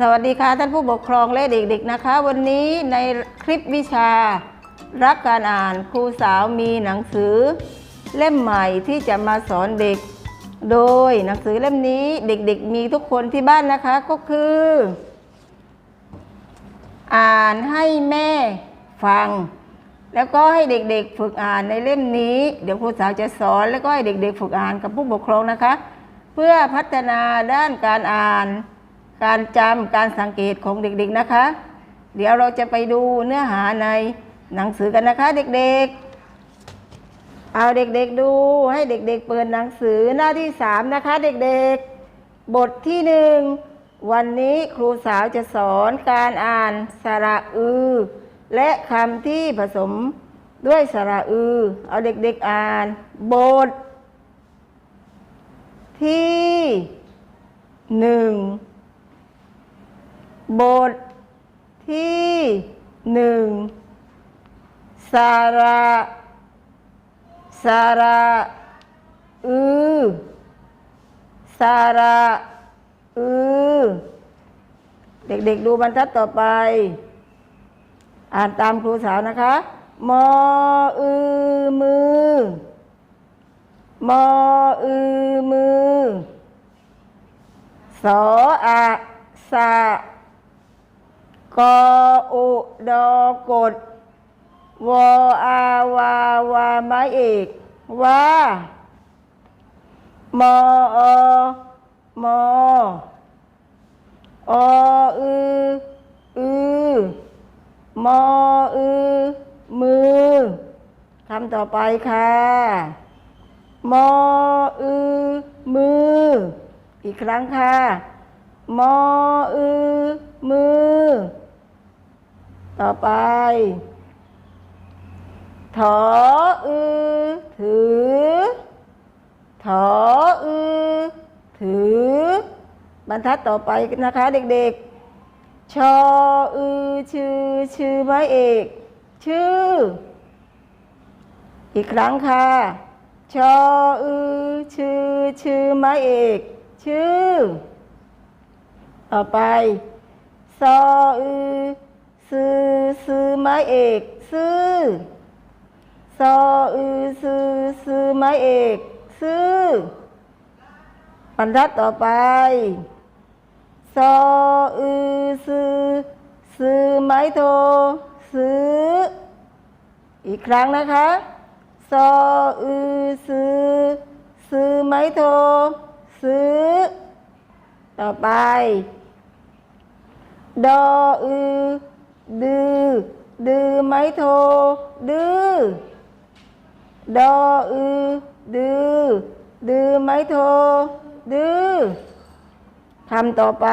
สวัสดีค่ะท่านผู้ปกครองและเด็กๆนะคะ วันนี้ในคลิปวิชา รักการอ่านครูสาวมีหนังสือ เล่มใหม่ที่จะมาสอนเด็ก โดยหนังสือเล่มนี้เด็กๆ มีทุกคนที่บ้านนะคะก็คือ อ่านให้แม่ฟัง แล้วก็ให้เด็กๆ ฝึกอ่านในเล่มนี้ เดี๋ยวครูสาวจะสอนแล้วก็ให้เด็กๆ ฝึกอ่านกับผู้ปกครองนะคะ เพื่อพัฒนาด้านการอ่าน การจำการสังเกตของเด็กๆนะคะ เดี๋ยวเราจะไปดูเนื้อหาในหนังสือกันนะคะ เด็กๆ เอาเด็กๆดูให้เด็กๆ เปิดหนังสือหน้าที่สามนะคะ เด็กๆ บทที่หนึ่งวันนี้ครูสาวจะสอนการอ่านสระอือ และคำที่ผสมด้วยสระอือ เอาเด็กๆอ่าน บท ที่หนึ่ง บทที่หนึ่งสาระสาระอือสาระอือเด็กๆดูบรรทัดต่อไป อ่านตามครูสาวนะคะ มออือมือ มออือมือสออะสะ กออุดอกดวอาวาวาไม้เอกว่ามออมอออืออือมออือมือคำต่อไปค่ะมออือมือ อีกครั้งค่ะมออือมือ ต่อไป ถออือ ถือ ถออือ ถือ บรรทัดต่อไปนะคะเด็กๆ ชออือ ชื่อ ชื่อไม้เอก ชื่อ อีกครั้งค่ะ ชออือ ชื่อ ชื่อไม้เอก ชื่อ ต่อไป ซออือ ซื้อซื้อไม้เอกซื้อซออือซื้อซื้อไม้เอกซื้อบรรทัดต่อไปซออือซื้อซื้อไม้โทซื้อ อีกครั้งนะคะซออือซื้อซื้อไม้โทซื้อ ต่อไปดออือดือ ดือไม้โท ดื้อดออือ ดือดือไม้โท ดื้อคำต่อไป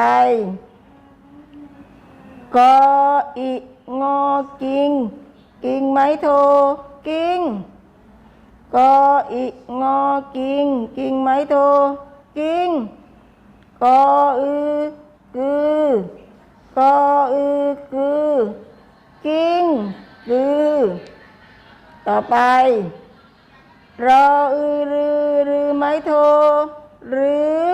กออิงอกิง กิงไม้โท กิงกออิงอกิง กิงไม้โท กิงกออือ กือกออือ กือ กิ้งกือ ต่อไป รออือรือรือไม้โท หรือ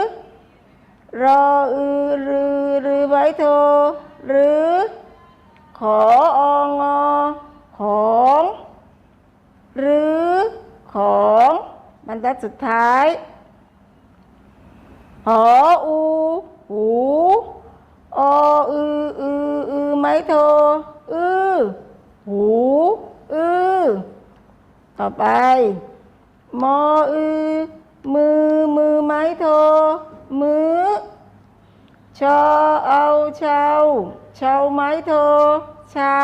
รออือรือรือไม้โท หรือ ขอองอของ หรือของบรรทัดสุดท้าย หออูหู ออืออืออือไม้โท อือ หู อือ ต่อไป มอ อือ มือ มือไม้โท มือ ชอ เอาเช้าเช้าไม้โท เช้า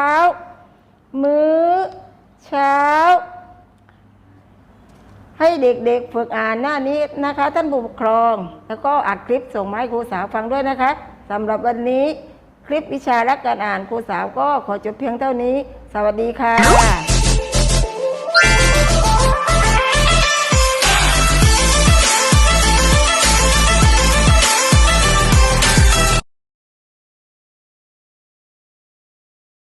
มือ เช้า ให้เด็กๆฝึกอ่านหน้านี้นะคะ ท่านผู้ปกครอง แล้วก็อัดคลิปส่งมาให้ครูสาวฟังด้วยนะคะสำหรับวันนี้ ลิปวิชารักการอ่านครูสาวก็ขอจบเพียงเท่านี้ สวัสดีค่ะ